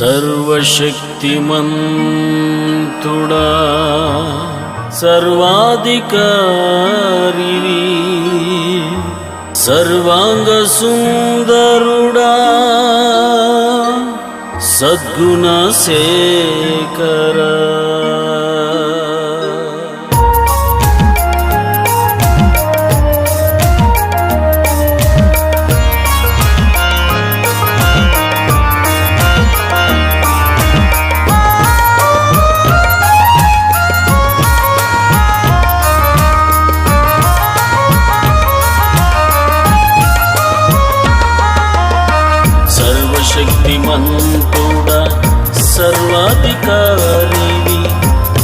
सर्वशक्तिमन्तुडा सर्वाधिकारिणी सर्वाङ्गसुन्दरुडा सद्गुणशेखरा కూడా సర్వాధికారివి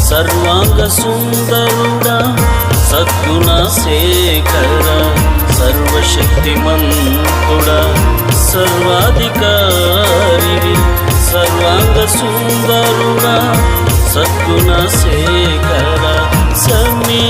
సర్వాంగ సుందరుడా సద్గుణ శేఖర సర్వశక్తిమంతుడా సర్వాధికారివి సర్వాంగ సుందరుడా సద్గుణ శేఖర సమీ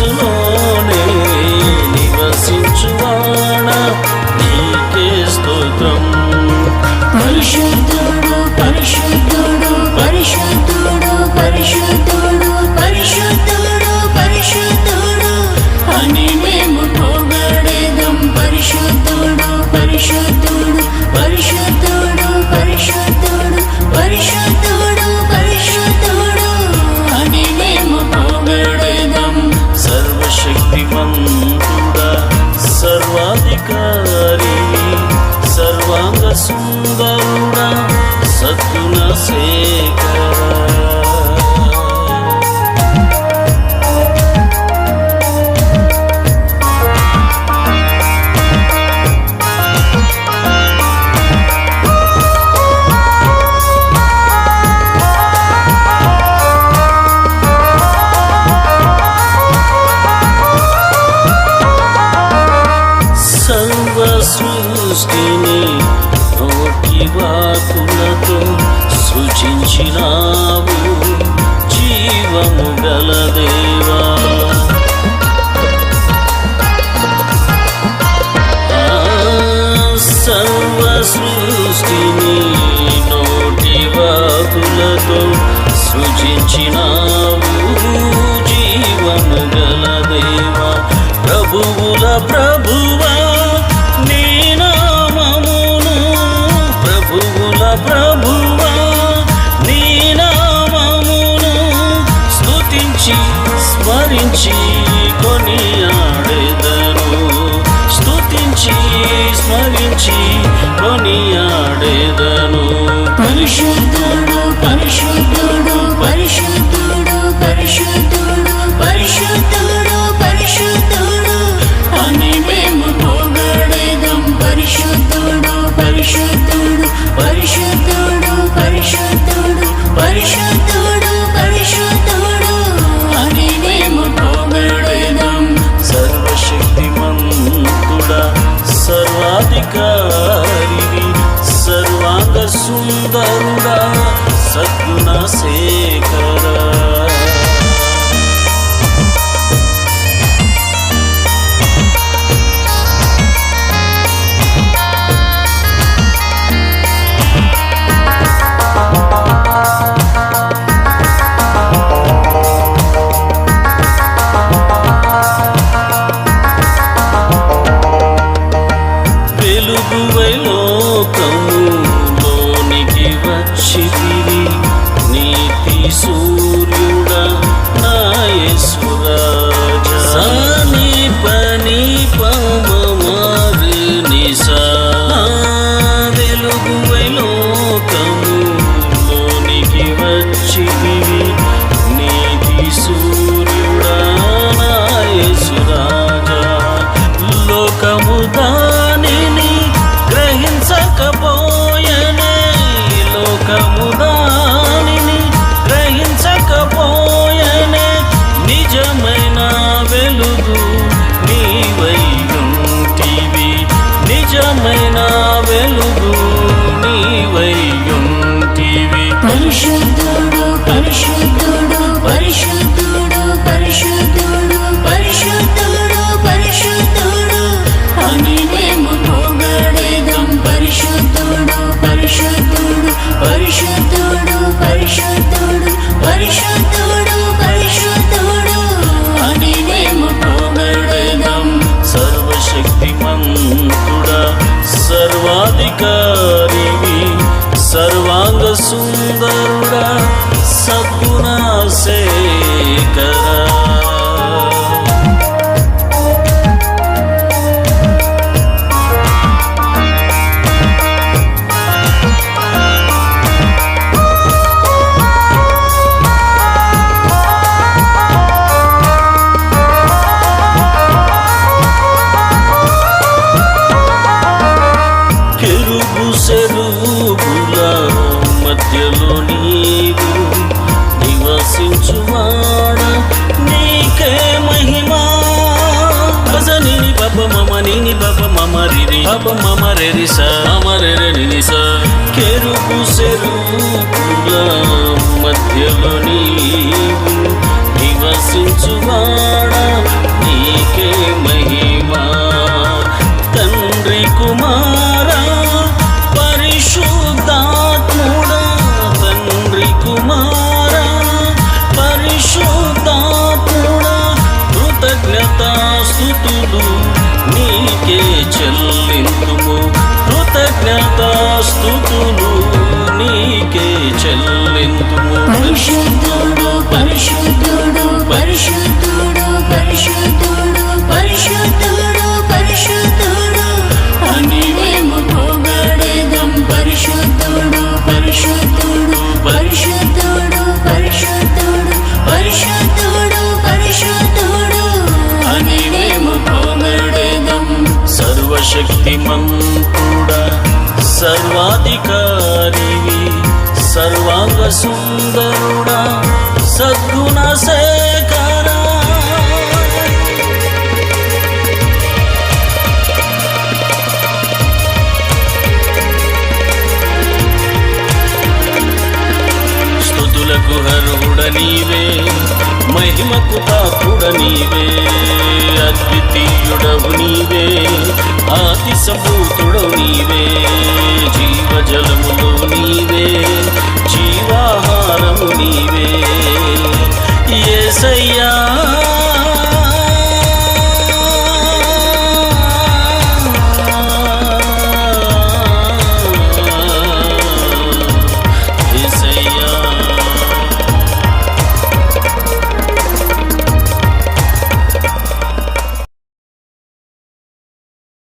మనసులోనే నివసించువాడా? నీకే స్తోత్రం. పరిశుద్ధుడు పరిశుద్ధుడు పరిశుద్ధుడు పరిశుద్ధ సృష్టిని నోకివాకులతో సృజించినావు జీవము. స్తుతించి కొని ఆడేదను స్తుతించి స్మరించి పాపం మమరెరిస మమ నీకే చెల్లిందుము. కృతజ్ఞతాస్తుతులు నీకే చెల్లి సర్వశక్తిమంతుడ సర్వాధికారివి సర్వాంగ సుందరుడ సద్గుణ శేఖర. స్థుతులకు హరుడ నీవే మహిమకు పాత్రుడ నీవే. ప్రతి ఆతిథ్యుడవు నీవే. ఆతి ఆతిశము